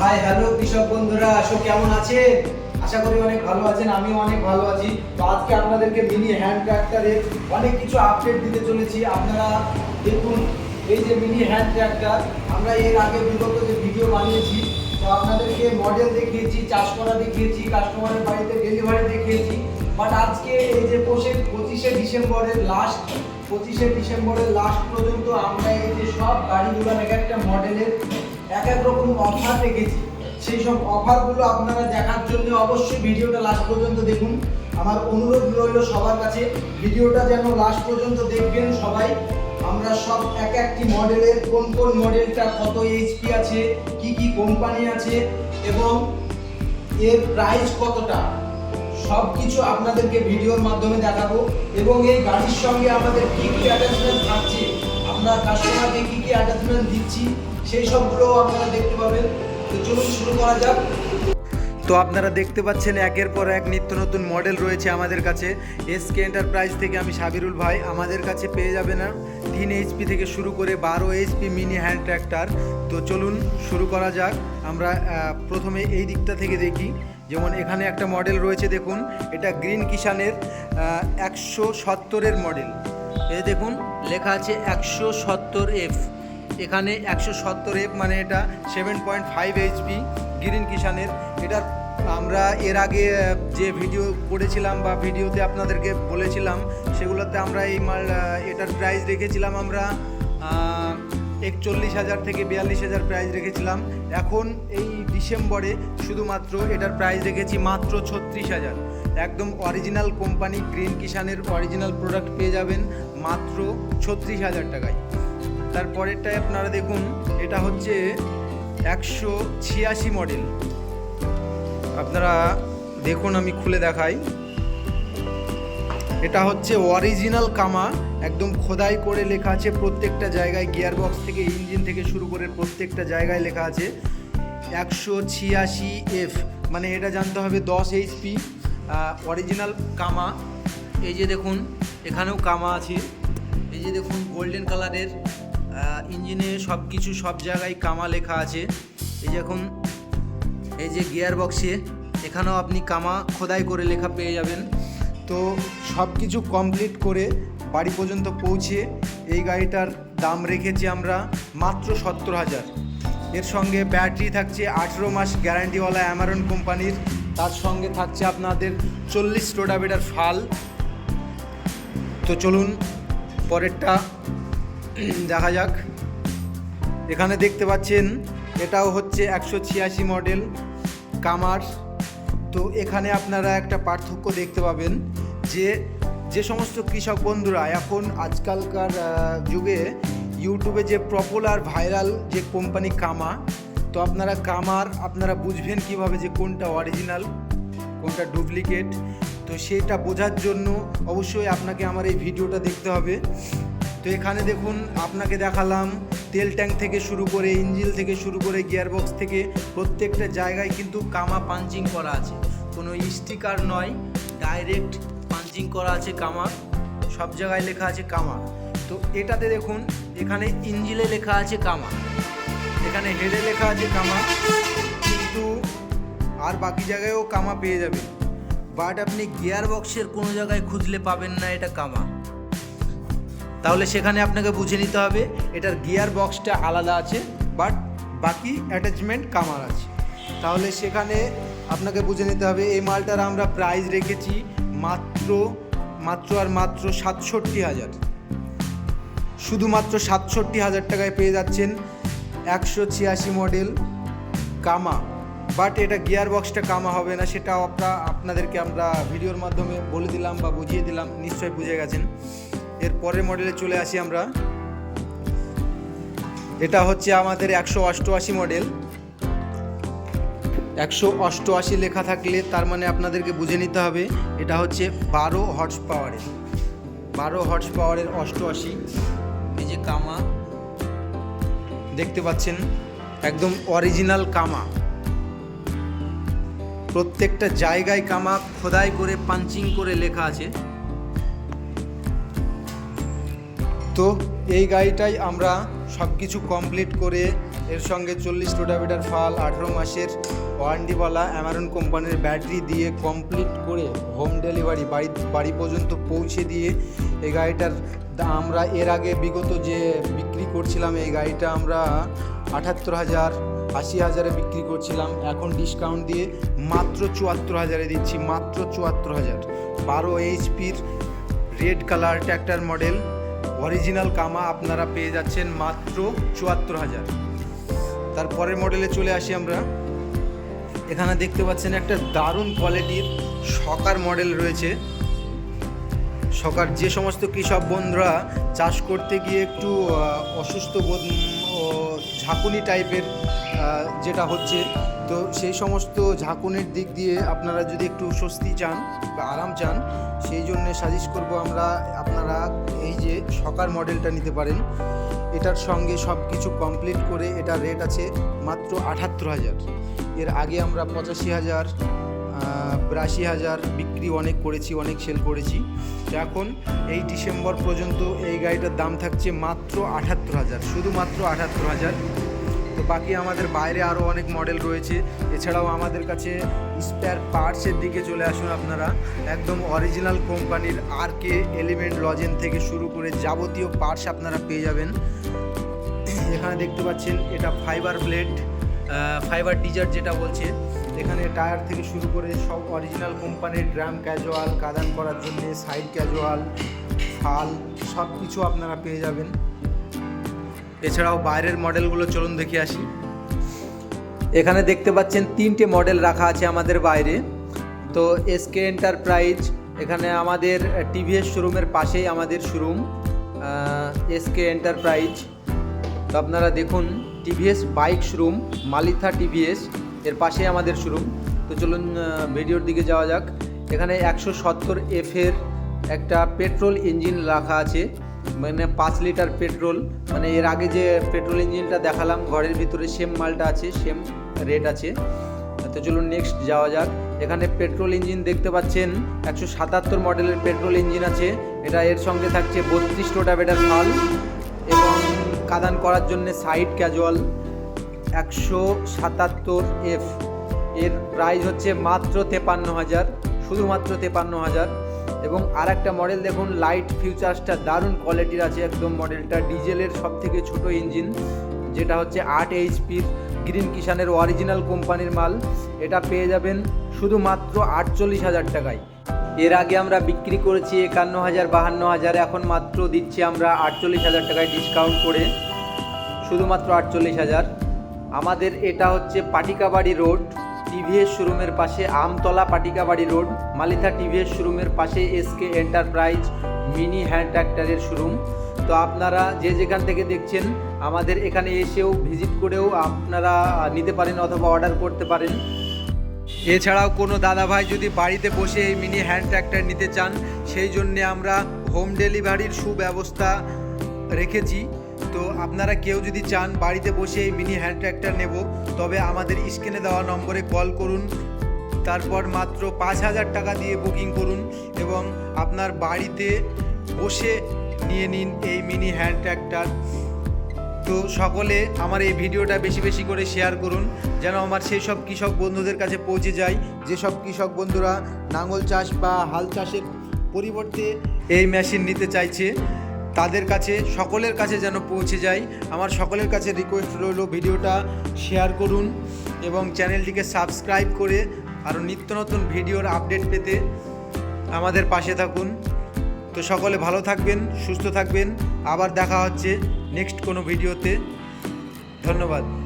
Hi hello কৃষক বন্ধুরা আসো কেমন আছেন? আশা করি অনেক ভালো আছেন, আমিও অনেক ভালো আছি। তো আজকে আপনাদেরকে মিনি হ্যান্ড ট্র্যাক্টরে অনেক কিছু আপডেট দিতে চলেছি। আপনারা দেখুন, এই যে মিনি হ্যান্ড ট্র্যাক্টর আমরা এর আগে বিগত যে ভিডিও বানিয়েছি, তো আপনাদেরকে মডেল দেখিয়েছি, চাষ করা দেখিয়েছি কাস্টমারের বাড়িতে ডেলিভারি দেখিয়েছি। বাট আজকে এই যে পঁচিশে পঁচিশে ডিসেম্বরের লাস্ট পঁচিশে ডিসেম্বরের লাস্ট পর্যন্ত আমরা এই যে সব গাড়িগুলো এক একটা মডেলের এক এক রকম অফার রেখেছি। সেই সব অফারগুলো আপনারা দেখার জন্য অবশ্যই ভিডিওটা লাস্ট পর্যন্ত দেখুন। আমার অনুরোধ রইল সবার কাছে, ভিডিওটা যেন লাস্ট পর্যন্ত দেখবেন সবাই। আমরা সব এক একটি মডেলের কোন কোন মডেলটা কত এইচপি আছে, কি কি কোম্পানি আছে, এবং এর প্রাইস কতটা সব কিছু আপনাদেরকে ভিডিওর মাধ্যমে দেখাবো। এবং এই গাড়ির সঙ্গে আমাদের কি কি অ্যাটাচমেন্ট থাকছে আমরা কাস্টমারকে কি কি অ্যাটাচমেন্ট দিচ্ছি, সেই সবগুলো আপনারা দেখতে পাবেন। তো চলুন শুরু করা যাক। তো আপনারা দেখতে পাচ্ছেন একের পর এক নিত্য নতুন মডেল রয়েছে আমাদের কাছে। এসকে এন্টারপ্রাইজ থেকে আমি সাবিরুল ভাই, আমাদের কাছে পেয়ে যাবে না। তিন এইচপি থেকে শুরু করে বারো এইচপি মিনি হ্যান্ড ট্র্যাক্টর তো চলুন শুরু করা যাক। আমরা প্রথমে এই দিকটা থেকে দেখি। যেমন এখানে একটা মডেল রয়েছে, দেখুন। এটা গ্রিন কিষানের একশো সত্তরের মডেল এই দেখুন লেখা আছে একশো সত্তর এফ এখানে একশো সত্তর এফ মানে এটা seven point five HP green কিষানের এটা আমরা এর আগে যে ভিডিও করেছিলাম বা ভিডিওতে আপনাদেরকে বলেছিলাম, সেগুলোতে আমরা এই মাল এটার প্রাইস রেখেছিলাম আমরা একচল্লিশ হাজার থেকে বিয়াল্লিশ হাজার প্রাইস রেখেছিলাম। এখন এই ডিসেম্বরে শুধুমাত্র এটার প্রাইস রেখেছি মাত্র ছত্রিশ হাজার। একদম অরিজিনাল কোম্পানি গ্রিন কিষানের অরিজিনাল প্রোডাক্ট পেয়ে যাবেন মাত্র ছত্রিশ হাজার টাকায়। তারপরেরটায় আপনারা দেখুন, এটা হচ্ছে একশো ছিয়াশি মডেল আপনারা দেখুন, আমি খুলে দেখাই। এটা হচ্ছে অরিজিনাল কামা একদম খোদাই করে লেখা আছে প্রত্যেকটা জায়গায় গিয়ার বক্স থেকে ইঞ্জিন থেকে শুরু করে প্রত্যেকটা জায়গায় লেখা আছে। একশো ছিয়াশি এফ মানে এটা জানতে হবে দশ এইচপি অরিজিনাল কামা। এই যে দেখুন, এখানেও কামা আছে। এই যে দেখুন গোল্ডেন কালারের ইঞ্জিনে সব কিছু সব জায়গায় কামা লেখা আছে। এই যে এখন, এই যে গিয়ার বক্সে এখানেও আপনি কামা খোদাই করে লেখা পেয়ে যাবেন। তো সব কিছু কমপ্লিট করে বাড়ি পর্যন্ত পৌঁছে এই গাড়িটার দাম রেখেছি আমরা মাত্র সত্তর হাজার। এর সঙ্গে ব্যাটারি থাকছে আঠেরো মাস গ্যারান্টিওয়ালা অ্যামারন কোম্পানির। তার সঙ্গে থাকছে আপনাদের চল্লিশ রোডাবেটার ফাল। তো চলুন, পরেরটা দেখা যাক। এখানে দেখতে পাচ্ছেন, এটাও হচ্ছে একশো ছিয়াশি মডেল কামার। তো এখানে আপনারা একটা পার্থক্য দেখতে পাবেন যে যে সমস্ত কৃষক বন্ধুরা এখন আজকালকার যুগে ইউটিউবে যে পপুলার ভাইরাল যে কোম্পানি কামা তো আপনারা কামার, আপনারা বুঝবেন কীভাবে যে কোনটা অরিজিনাল কোনটা ডুপ্লিকেট তো সেটা বোঝার জন্য অবশ্যই আপনাকে আমার এই ভিডিওটা দেখতে হবে। তো এখানে দেখুন, আপনাকে দেখালাম তেল ট্যাঙ্ক থেকে শুরু করে, ইঞ্জিল থেকে শুরু করে, গিয়ারবক্স থেকে প্রত্যেকটা জায়গায় কিন্তু কামা পাঞ্চিং করা আছে। কোনো স্টিকার নয় ডাইরেক্ট পাঞ্চিং করা আছে কামা। সব জায়গায় লেখা আছে কামা। তো এটাতে দেখুন, এখানে ইঞ্জিলে লেখা আছে কামা। এখানে হেডে লেখা আছে কামা, কিন্তু আর বাকি জায়গায়ও কামা পেয়ে যাবেন বাট আপনি গিয়ার বক্সের কোনো জায়গায় খুঁজলে পাবেন না এটা কামা। তাহলে সেখানে আপনাকে বুঝে নিতে হবে, এটার গিয়ার বক্সটা আলাদা আছে, বাট বাকি অ্যাটাচমেন্ট কামার আছে। তাহলে সেখানে আপনাকে বুঝে নিতে হবে, এই মালটার আমরা প্রাইস রেখেছি মাত্র মাত্র আর মাত্র সাতষট্টি হাজার। শুধুমাত্র সাতষট্টি হাজার টাকায় পেয়ে যাচ্ছেন একশো ছিয়াশি মডেল কামা বাট এটা গিয়ার বক্সটা কামা হবে না সেটা আমরা আপনাদেরকে আমরা ভিডিওর মাধ্যমে বলে দিলাম বা বুঝিয়ে দিলাম, নিশ্চয়ই বুঝে গেছেন। এর পরের মডেলে চলে আসি আমরা। এটা হচ্ছে আমাদের একশো অষ্টআশি মডেল। একশো অষ্টআশি লেখা থাকলে তার মানে আপনাদেরকে বুঝে নিতে হবে, এটা হচ্ছে বারো হর্স পাওয়ারের বারো হর্স পাওয়ারের অষ্টআশি, এই যে কামা। দেখতে পাচ্ছেন, একদম অরিজিনাল কামা। প্রত্যেকটা জায়গায় কামা, খোদাই করে পাঞ্চিং করে লেখা আছে। তো এই গাড়িটাই আমরা সব কিছু কমপ্লিট করে এর সঙ্গে চল্লিশ রোটাভেটার ফাল, আঠেরো মাসের ওয়ারেন্টিওয়ালা অ্যামারন কোম্পানির ব্যাটারি দিয়ে কমপ্লিট করে হোম ডেলিভারি বাড়ি বাড়ি পর্যন্ত পৌঁছে দিয়ে এই গাড়িটার আমরা এর আগে বিগত যে বিক্রি করছিলাম, এই গাড়িটা আমরা আটাত্তর হাজার, আশি হাজারে বিক্রি করছিলাম। এখন ডিসকাউন্ট দিয়ে মাত্র চুয়াত্তর হাজারে দিচ্ছি, মাত্র চুয়াত্তর হাজার। বারো এইচপির red colour tractor model, original কামা আপনারা পেয়ে যাচ্ছেন মাত্র চুয়াত্তর হাজার। তারপরের মডেলে চলে আসি আমরা। এখানে দেখতে পাচ্ছেন একটা দারুণ কোয়ালিটির সকার মডেল রয়েছে। সকার যে সমস্ত কৃষক বন্ধুরা চাষ করতে গিয়ে একটু অসুস্থ বোধ ঝাঁকুনি টাইপের যেটা হচ্ছে তো সেই সমস্ত ঝাঁকুনির দিক দিয়ে আপনারা যদি একটু স্বস্তি চান বা আরাম চান, সেই জন্য সাজেস্ট করব আমরা আপনারা এই যে সকার মডেলটা নিতে পারেন। এটার সঙ্গে সব কিছু কমপ্লিট করে এটা রেট আছে মাত্র আঠাত্তর হাজার। এর আগে আমরা পঁচাশি হাজার বিরাশি হাজার বিক্রি অনেক করেছি, অনেক সেল করেছি। এখন এই ডিসেম্বর পর্যন্ত এই গাড়িটার দাম থাকছে মাত্র আঠাত্তর হাজার, শুধুমাত্র আঠাত্তর হাজার। তো বাকি আমাদের বাইরে আরও অনেক মডেল রয়েছে। এছাড়াও আমাদের কাছে স্পেয়ার পার্টসের দিকে চলে আসুন আপনারা। একদম অরিজিনাল কোম্পানির আর কে এলিমেন্ট লজেন থেকে শুরু করে যাবতীয় পার্টস আপনারা পেয়ে যাবেন। এখানে দেখতে পাচ্ছেন, এটা ফাইবার ব্লেড ফাইবার ডিজার যেটা বলছে। এখানে টায়ার থেকে শুরু করে সব অরিজিনাল কোম্পানির ড্রাম ক্যাজুয়াল কাদান করার জন্য সাইড ক্যাজুয়াল ফাল সব কিছু আপনারা পেয়ে যাবেন। এছাড়াও বাইরের মডেলগুলো চলুন দেখে আসি। এখানে দেখতে পাচ্ছেন তিনটে মডেল রাখা আছে আমাদের বাইরে। তো এসকে এন্টারপ্রাইজ এখানে আমাদের টিভিএস শোরুমের পাশেই আমাদের শোরুম এসকে এন্টারপ্রাইজ তো আপনারা দেখুন, TVS bike showroom, Malitha TVS, এর পাশেই আমাদের শোরুম। তো চলুন ভিডিওর দিকে যাওয়া যাক। এখানে একশো সত্তর এফের একটা পেট্রোল ইঞ্জিন রাখা আছে। মানে পাঁচ লিটার পেট্রোল মানে এর আগে যে পেট্রোল ইঞ্জিনটা দেখালাম, ঘরের ভিতরে সেম মালটা আছে, সেম রেট আছে। তো চলুন নেক্সট যাওয়া যাক। এখানে পেট্রোল ইঞ্জিন দেখতে পাচ্ছেন, একশো সাতাত্তর মডেলের পেট্রোল ইঞ্জিন আছে। এটা এর সঙ্গে থাকছে বত্রিশ রোটাভেটার ফাল এবং কাদান করার জন্য সাইড ক্যাজুয়াল একশো সাতাত্তর এফ এর প্রাইস হচ্ছে মাত্র তেপান্ন হাজার, শুধুমাত্র তেপান্ন হাজার। এবং আর একটা মডেল দেখুন লাইট ফিউচার্সটা দারুণ কোয়ালিটির আছে একদম মডেলটা ডিজেলের সব থেকে ছোট ইঞ্জিন যেটা হচ্ছে আট এইচপির গ্রিন কিষানের অরিজিনাল কোম্পানির মাল। এটা পেয়ে যাবেন শুধুমাত্র আটচল্লিশ হাজার টাকায়। এর আগে আমরা বিক্রি করেছি একান্ন হাজার বাহান্ন হাজার এখন মাত্র দিচ্ছি আমরা আটচল্লিশ হাজার টাকায় ডিসকাউন্ট করে। শুধুমাত্র আটচল্লিশ হাজার। আমাদের এটা হচ্ছে পাটিকাবাড়ি রোড টিভিএস শোরুমের পাশে আমতলা পাটিকাবাড়ি রোড মালিথা টিভিএস শোরুমের পাশে এসকে এন্টারপ্রাইজ মিনি হ্যান্ড ট্র্যাক্টরের শোরুম। তো আপনারা যে যেখান থেকে দেখছেন, আমাদের এখানে এসেও ভিজিট করেও আপনারা নিতে পারেন অথবা অর্ডার করতে পারেন। এছাড়াও কোনো দাদাভাই যদি বাড়িতে বসে এই মিনি হ্যান্ড ট্র্যাক্টর নিতে চান, সেই জন্যে আমরা হোম ডেলিভারির সুব্যবস্থা রেখেছি। তো আপনারা কেউ যদি চান বাড়িতে বসে এই মিনি হ্যান্ড ট্র্যাক্টর নেব, তবে আমাদের স্ক্রিনে দেওয়া নম্বরে কল করুন। তারপর মাত্র পাঁচ হাজার টাকা দিয়ে বুকিং করুন এবং আপনার বাড়িতে বসে নিয়ে নিন এই মিনি হ্যান্ড ট্র্যাক্টর। তো সকলে আমার এই ভিডিওটা বেশি বেশি করে শেয়ার করুন, যেন আমার সেই সব কৃষক বন্ধুদের কাছে পৌঁছে যায়, যেসব কৃষক বন্ধুরা নাঙল চাষ বা হাল চাষের পরিবর্তে এই মেশিন নিতে চাইছে, তাদের কাছে, সকলের কাছে যেন পৌঁছে যায়। আমার সকলের কাছে রিকোয়েস্ট রইল ভিডিওটা শেয়ার করুন এবং চ্যানেলটিকে সাবস্ক্রাইব করে আরও নিত্য নতুন ভিডিওর আপডেট পেতে আমাদের পাশে থাকুন। তো সকলে ভালো থাকবেন, সুস্থ থাকবেন। আবার দেখা হচ্ছে নেক্সট কোনো ভিডিওতে। ধন্যবাদ।